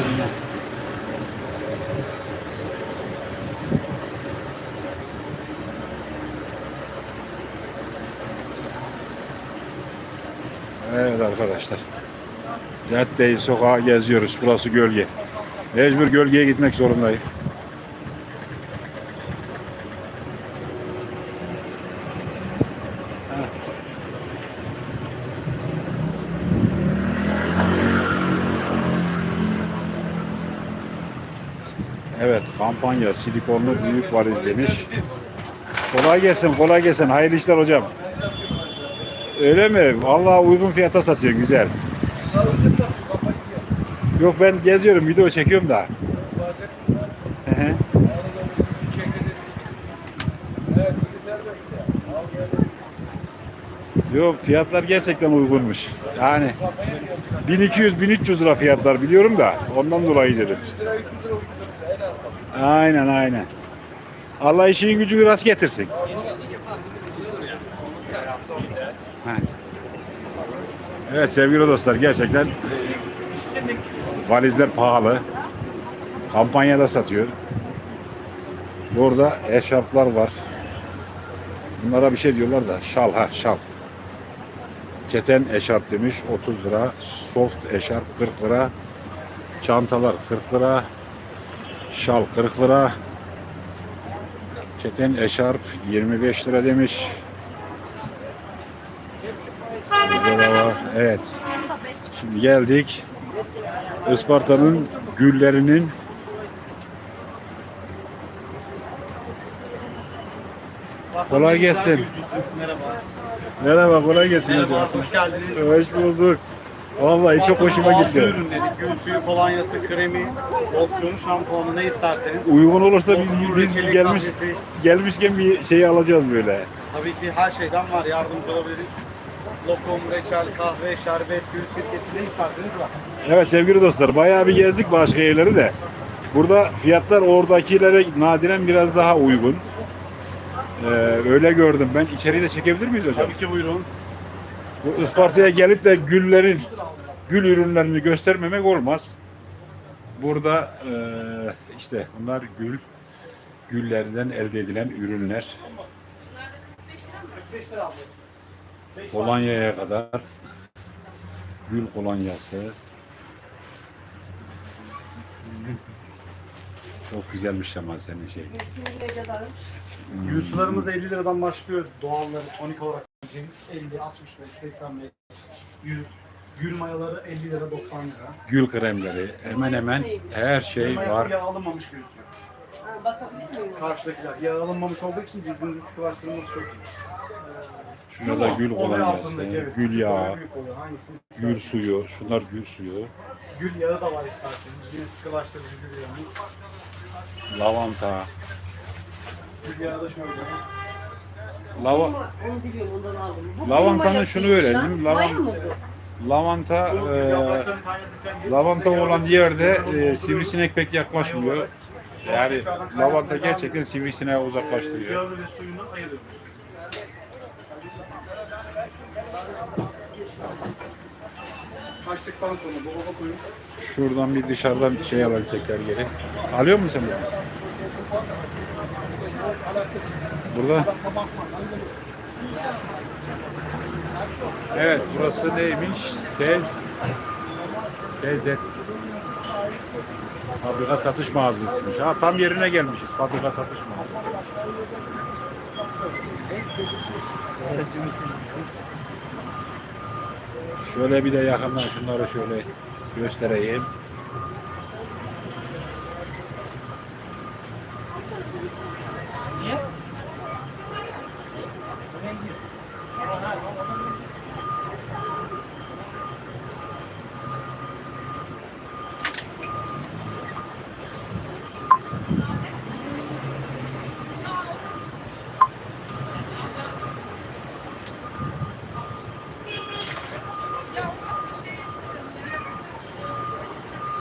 Gel yine. Evet arkadaşlar. Caddeyi, sokağa geziyoruz. Burası gölge. Mecbur gölgeye gitmek zorundayım. Evet, kampanya silikonlu büyük valiz demiş. Kolay gelsin, kolay gelsin. Hayırlı işler hocam. Öyle mi? Vallahi uygun fiyata satıyor, güzel. Yok ben geziyorum, video çekiyorum da. Yok fiyatlar gerçekten uygunmuş. Yani 1200-1300 lira fiyatlar biliyorum da ondan dolayı dedim. Aynen aynen. Allah işin gücü rast getirsin. Evet sevgili dostlar gerçekten valizler pahalı. Kampanyada satıyor. Burada eşarplar var. Bunlara bir şey diyorlar da şal ha şal. Keten eşarp demiş 30 lira. Soft eşarp 40 lira. Çantalar 40 lira. Şal 40 lira. Keten eşarp 25 lira demiş. Var. Evet. Şimdi geldik. Isparta'nın güllerinin Kolay gelsin. Merhaba. Merhaba kolay gelsin hocam. Merhaba, hoş geldiniz. Hoş bulduk. Vallahi çok hoşuma gitti. ürün dedik. Gül suyu, kolonyası, kremi, losyonu, şampuanı ne isterseniz. Uygun olursa biz Bozulur, biz reçeli, gelmiş kahvesi. gelmişken bir şey alacağız böyle. Tabii ki her şeyden var. Yardımcı olabiliriz. Lokum, reçel, kahve, şerbet, gül sirkesi ne isterseniz var. Evet sevgili dostlar bayağı bir gezdik başka yerleri de. Burada fiyatlar oradakilere nadiren biraz daha uygun. Ee, öyle gördüm ben. İçeriği de çekebilir miyiz hocam? Tabii ki buyurun. Bu Isparta'ya gelip de güllerin, gül ürünlerini göstermemek olmaz. Burada eee, işte bunlar gül, güllerden elde edilen ürünler. Kolonyaya kadar gül kolonyası. Çok güzelmiş ama senin şey. Gül sularımız 50 liradan başlıyor. Doğalları tonik olarak alacağınız 50, 65, 85, 100. Gül mayaları 50 lira 90 lira. Gül kremleri hemen hemen her şey Mayası var. yağ alınmamış gül suyu. Ha, bakabilir miyim? Karşıdakiler yağ alınmamış olduğu için cildinizi sıkılaştırması çok iyi. Şurada da gül kolonyası, gül yağı, gül suyu, şunlar gül suyu. Gül yağı da var isterseniz. Yine sıkılaştırıcı gül yağı. Lavanta. Gül yağı da şöyle. Lava, Onu biliyorum ondan aldım. Bu Lavantanın şunu öğrendim, lavan- Maya mı bu? lavanta, e, lavanta olan yerde e, sivrisinek pek yaklaşmıyor. Yani lavanta gerçekten sivrisineği uzaklaştırıyor. Sonra dolaba koyun. Şuradan bir dışarıdan şey alalım tekrar geri. Alıyor musun sen bunu? Burada. Evet burası neymiş? Sez. Sezet. Fabrika satış mağazasıymış. Ha tam yerine gelmişiz. Fabrika satış mağazası. Şöyle bir de yakından şunları şöyle göstereyim.